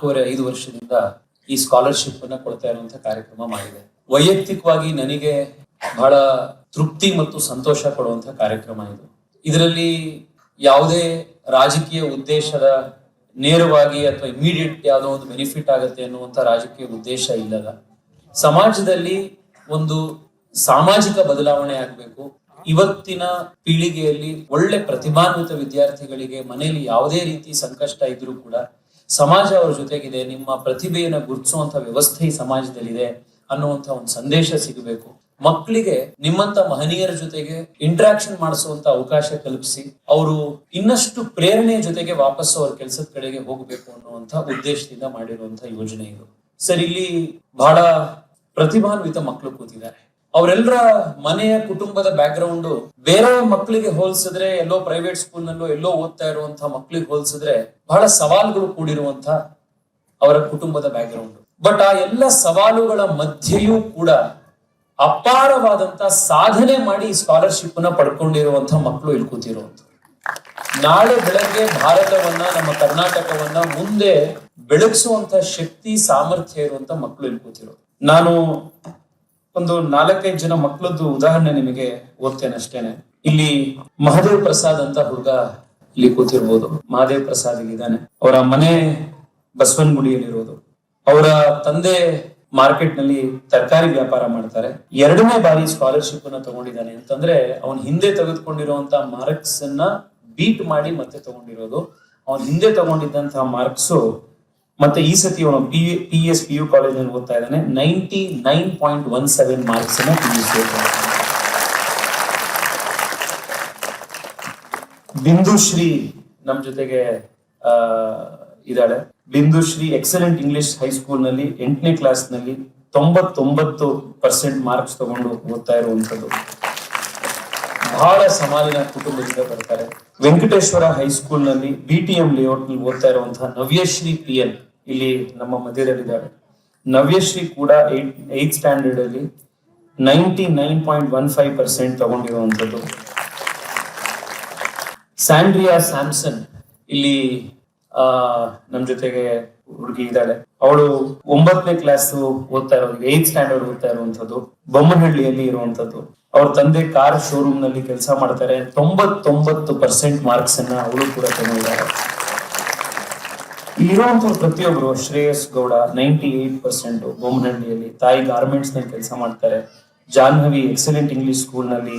ನಾಲ್ಕೂವರೆ, ಐದು ವರ್ಷದಿಂದ ಈ ಸ್ಕಾಲರ್ಶಿಪ್ ಅನ್ನ ಕೊಡ್ತಾ ಇರುವಂತ ಕಾರ್ಯಕ್ರಮ ಮಾಡಿದೆ. ವೈಯಕ್ತಿಕವಾಗಿ ನನಗೆ ಬಹಳ ತೃಪ್ತಿ ಮತ್ತು ಸಂತೋಷ ಕೊಡುವಂತ ಕಾರ್ಯಕ್ರಮ ಇದು. ಇದರಲ್ಲಿ ಯಾವುದೇ ರಾಜಕೀಯ ಉದ್ದೇಶದ ನೇರವಾಗಿ ಅಥವಾ ಇಮಿಡಿಯೇಟ್ ಯಾವುದೋ ಒಂದು ಬೆನಿಫಿಟ್ ಆಗುತ್ತೆ ಅನ್ನುವಂಥ ರಾಜಕೀಯ ಉದ್ದೇಶ ಇಲ್ಲದ. ಸಮಾಜದಲ್ಲಿ ಒಂದು ಸಾಮಾಜಿಕ ಬದಲಾವಣೆ ಆಗಬೇಕು. ಇವತ್ತಿನ ಪೀಳಿಗೆಯಲ್ಲಿ ಒಳ್ಳೆ ಪ್ರತಿಭಾನ್ವಿತ ವಿದ್ಯಾರ್ಥಿಗಳಿಗೆ ಮನೆಯಲ್ಲಿ ಯಾವುದೇ ರೀತಿ ಸಂಕಷ್ಟ ಇದ್ರೂ ಕೂಡ ಸಮಾಜ ಅವರ ಜೊತೆಗಿದೆ, ನಿಮ್ಮ ಪ್ರತಿಭೆಯನ್ನ ಗುರುತಿಸುವಂತ ವ್ಯವಸ್ಥೆ ಈ ಸಮಾಜದಲ್ಲಿದೆ ಅನ್ನುವಂತ ಒಂದು ಸಂದೇಶ ಸಿಗಬೇಕು. ಮಕ್ಕಳಿಗೆ ನಿಮ್ಮಂತ ಮಹನೀಯರ ಜೊತೆಗೆ ಇಂಟ್ರಾಕ್ಷನ್ ಮಾಡಿಸುವಂತ ಅವಕಾಶ ಕಲ್ಪಿಸಿ, ಅವರು ಇನ್ನಷ್ಟು ಪ್ರೇರಣೆಯ ಜೊತೆಗೆ ವಾಪಸ್ ಅವ್ರ ಕೆಲಸದ ಕಡೆಗೆ ಹೋಗಬೇಕು ಅನ್ನುವಂತ ಉದ್ದೇಶದಿಂದ ಮಾಡಿರುವಂತ ಯೋಜನೆ ಇದು ಸರ್, ಇಲ್ಲಿ ಬಹಳ ಪ್ರತಿಭಾನ್ವಿತ ಮಕ್ಕಳು ಕೂತಿದ್ದಾರೆ. ಅವರೆಲ್ಲರ ಮನೆಯ ಕುಟುಂಬದ ಬ್ಯಾಕ್ ಗ್ರೌಂಡ್ ಬೇರೆ ಮಕ್ಕಳಿಗೆ ಹೋಲಿಸಿದ್ರೆ ಎಲ್ಲೋ ಪ್ರೈವೇಟ್ ಸ್ಕೂಲ್ ನಲ್ಲೋ ಎಲ್ಲೋ ಓದ್ತಾ ಇರುವಂತಹ ಮಕ್ಕಳಿಗೆ ಹೋಲಿಸಿದ್ರೆ ಬಹಳ ಸವಾಲುಗಳು ಕೂಡಿರುವಂತಹ ಅವರ ಕುಟುಂಬದ ಬ್ಯಾಕ್ ಗ್ರೌಂಡ್ ಬಟ್ ಆ ಎಲ್ಲ ಸವಾಲುಗಳ ಮಧ್ಯೆಯೂ ಕೂಡ ಅಪಾರವಾದಂತ ಸಾಧನೆ ಮಾಡಿ ಸ್ಕಾಲರ್ಶಿಪ್ನ ಪಡ್ಕೊಂಡಿರುವಂತಹ ಮಕ್ಕಳು ಇಲ್ಲಿ ನಾಳೆ ಬೆಳಗ್ಗೆ ಭಾರತವನ್ನ, ನಮ್ಮ ಕರ್ನಾಟಕವನ್ನ ಮುಂದೆ ಬೆಳಗಿಸುವಂತ ಶಕ್ತಿ, ಸಾಮರ್ಥ್ಯ ಇರುವಂತ ಮಕ್ಕಳು ಇಲ್ಲಿ ನಾನು ಒಂದು ನಾಲ್ಕೈದು ಜನ ಮಕ್ಕಳದ್ದು ಉದಾಹರಣೆ ನಿಮಗೆ ಓದ್ತೇನೆ ಅಷ್ಟೇನೆ. ಇಲ್ಲಿ ಮಹದೇವ್ ಪ್ರಸಾದ್ ಅಂತ ಹುಡುಗ ಇಲ್ಲಿ ಕೂತಿರ್ಬೋದು. ಮಹಾದೇವ್ ಪ್ರಸಾದ್ ಇದ್ದಾನೆ. ಅವರ ಮನೆ ಬಸವನಗುಡಿಯಲ್ಲಿರೋದು. ಅವರ ತಂದೆ ಮಾರ್ಕೆಟ್ನಲ್ಲಿ ತರಕಾರಿ ವ್ಯಾಪಾರ ಮಾಡ್ತಾರೆ. ಎರಡನೇ ಬಾರಿ ಸ್ಕಾಲರ್ಶಿಪ್ ಅನ್ನ ತಗೊಂಡಿದ್ದಾನೆ. ಅಂತಂದ್ರೆ ಅವನ್ ಹಿಂದೆ ತೆಗೆದುಕೊಂಡಿರುವಂತಹ ಮಾರ್ಕ್ಸ್ ಅನ್ನ ಬೀಟ್ ಮಾಡಿ ಮತ್ತೆ ತಗೊಂಡಿರೋದು. ಅವನ್ ಹಿಂದೆ ತಗೊಂಡಿದ್ದಂತಹ ಮಾರ್ಕ್ಸ್ ಮತ್ತೆ ಈ ಸತಿ ಅವನು ಪಿ ಎಸ್ ಪಿ ಯು ಕಾಲೇಜಲ್ಲಿ ಓದ್ತಾ ಇದ್ದಾನೆ. Ninety nine point one seven marks ಅನ್ನ ಬಿಂದುಶ್ರೀ ನಮ್ ಜೊತೆಗೆ, ಆ, ಇದ್ದಾಳೆ. ಬಿಂದುಶ್ರೀ ಎಕ್ಸಲೆಂಟ್ ಇಂಗ್ಲಿಷ್ ಹೈಸ್ಕೂಲ್ನಲ್ಲಿ ಎಂಟನೇ ಕ್ಲಾಸ್ನಲ್ಲಿ ತೊಂಬತ್ತೊಂಬತ್ತು ಪರ್ಸೆಂಟ್ ಮಾರ್ಕ್ಸ್ ತಗೊಂಡು ಓದ್ತಾ ಇರುವಂತದ್ದು ಬಹಳ ಸಮಾಲಿನ ಕುಟುಂಬದಿಂದ ಬರ್ತಾರೆ. ವೆಂಕಟೇಶ್ವರ ಹೈಸ್ಕೂಲ್ನಲ್ಲಿ ಬಿ ಟಿ ಎಂ ಲೇಔಟ್ನಲ್ಲಿ ಓದ್ತಾ ಇರುವಂತಹ ನವ್ಯಶ್ರೀ ಪಿ ಎನ್ ಇಲ್ಲಿ ನಮ್ಮ ಮಧ್ಯದಲ್ಲಿದ್ದಾರೆ. ನವ್ಯಶ್ರೀ ಕೂಡ ಏಟ್ ಏತ್ ಸ್ಟ್ಯಾಂಡರ್ಡ್ ಅಲ್ಲಿ ninety nine point one five percent ತಗೊಂಡಿರುವಂತದ್ದು Sandria Samson ಇಲ್ಲಿ ನಮ್ಮ ನಮ್ ಜೊತೆಗೆ ಹುಡುಗಿ ಇದ್ದಾಳೆ. ಅವಳು ಒಂಬತ್ತನೇ ಕ್ಲಾಸ್ ಓದ್ತಾ ಇರೋದು ಏತ್ ಸ್ಟ್ಯಾಂಡರ್ಡ್ ಓದ್ತಾ ಇರುವಂತದ್ದು ಬೊಮ್ಮನಹಳ್ಳಿಯಲ್ಲಿ ಇರುವಂತದ್ದು ಅವ್ರ ತಂದೆ ಕಾರ್ ಶೋರೂಮ್ನಲ್ಲಿ ಕೆಲಸ ಮಾಡ್ತಾರೆ. ತೊಂಬತ್ತೊಂಬತ್ತು ಪರ್ಸೆಂಟ್ ಮಾರ್ಕ್ಸ್ ಅನ್ನ ಅವಳು ಕೂಡ ತಗೊಂಡಿದ್ದಾರೆ. ಇಲ್ಲಿರುವಂತ ಪ್ರತಿಯೊಬ್ರು Shreyas Gowda ninety eight percent ಬೊಮ್ಮನಹಳ್ಳಿಯಲ್ಲಿ ತಾಯಿ ಗಾರ್ಮೆಂಟ್ಸ್ನಲ್ಲಿ ಕೆಲಸ ಮಾಡ್ತಾರೆ. ಜಾಹ್ನವಿ ಎಕ್ಸಲೆಂಟ್ ಇಂಗ್ಲಿಷ್ ಸ್ಕೂಲ್ನಲ್ಲಿ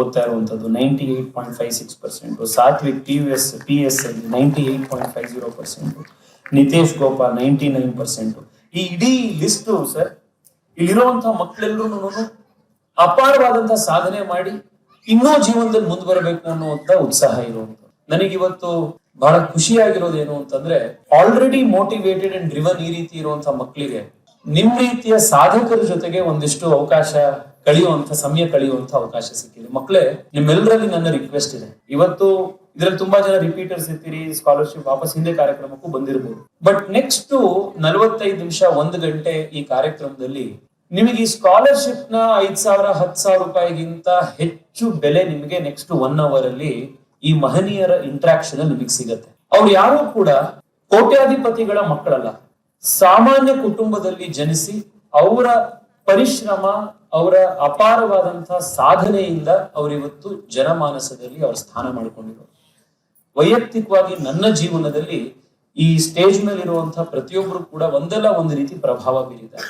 ಓದ್ತಾ ಇರುವಂತದ್ದು ninety eight point five six percent Sathvik P U S P S ಅಲ್ಲಿ ninety eight point five zero percent Nitesh Gopal ninety nine percent ಈ ಇಡೀ ಲಿಸ್ಟ್ ಸರ್ ಇಲ್ಲಿರುವಂತಹ ಮಕ್ಕಳೆಲ್ಲರೂ ಅಪಾರವಾದಂತಹ ಸಾಧನೆ ಮಾಡಿ ಇನ್ನೂ ಜೀವನದಲ್ಲಿ ಮುಂದೆ ಬರಬೇಕು ಅನ್ನುವಂತ ಉತ್ಸಾಹ ಇರುವಂತ ನನಗಿವತ್ತು ಬಹಳ ಖುಷಿಯಾಗಿರೋದು ಏನು ಅಂತಂದ್ರೆ ಆಲ್ರೆಡಿ ಮೋಟಿವೇಟೆಡ್ ಅಂಡ್ ಡ್ರಿವನ್ ಈ ರೀತಿ ಇರುವಂತಹ ಮಕ್ಕಳಿಗೆ ನಿಮ್ ರೀತಿಯ ಸಾಧಕರ ಜೊತೆಗೆ ಒಂದಿಷ್ಟು ಅವಕಾಶ ಕಳೆಯುವಂತ ಸಮಯ ಕಳೆಯುವಂತ ಅವಕಾಶ ಸಿಕ್ಕಿದೆ. ಮಕ್ಕಳೇ ನಿಮ್ಮೆಲ್ಲರಲ್ಲಿ ನನ್ನ ರಿಕ್ವೆಸ್ಟ್ ಇದೆ. ಇವತ್ತು ಇದ್ರಲ್ಲಿ ತುಂಬಾ ಜನ ರಿಪೀಟರ್ಸ್ ಇರ್ತೀರಿ ಸ್ಕಾಲರ್ಶಿಪ್ ವಾಪಸ್ ಹಿಂದೆ ಕಾರ್ಯಕ್ರಮಕ್ಕೂ ಬಂದಿರಬಹುದು ಬಟ್ ನೆಕ್ಸ್ಟ್ ನಲವತ್ತೈದು ನಿಮಿಷ, ಒಂದು ಗಂಟೆ ಈ ಕಾರ್ಯಕ್ರಮದಲ್ಲಿ ನಿಮಗೆ ಈ ಸ್ಕಾಲರ್ಶಿಪ್ನ ಐದ್ ಸಾವಿರ, ಹತ್ತು ಸಾವಿರ ರೂಪಾಯಿಗಿಂತ ಹೆಚ್ಚು ಬೆಲೆ ನಿಮಗೆ ನೆಕ್ಸ್ಟ್ ಒನ್ ಅವರ್ ಅಲ್ಲಿ ಈ ಮಹನೀಯರ ಇಂಟ್ರಾಕ್ಷನ್ ನಿಮಗೆ ಸಿಗತ್ತೆ. ಅವ್ರು ಯಾರು ಕೂಡ ಕೋಟ್ಯಾಧಿಪತಿಗಳ ಮಕ್ಕಳಲ್ಲ. ಸಾಮಾನ್ಯ ಕುಟುಂಬದಲ್ಲಿ ಜನಿಸಿ ಅವರ ಪರಿಶ್ರಮ, ಅವರ ಅಪಾರವಾದಂತಹ ಸಾಧನೆಯಿಂದ ಅವರಿವತ್ತು ಜನಮಾನಸದಲ್ಲಿ ಅವರ ಸ್ಥಾನ ಮಾಡಿಕೊಂಡಿರೋರು. ವೈಯಕ್ತಿಕವಾಗಿ ನನ್ನ ಜೀವನದಲ್ಲಿ ಈ ಸ್ಟೇಜ್ ಮೇಲೆ ಇರುವಂತಹ ಪ್ರತಿಯೊಬ್ಬರು ಕೂಡ ಒಂದಲ್ಲ ಒಂದು ರೀತಿ ಪ್ರಭಾವ ಬೀರಿದ್ದಾರೆ.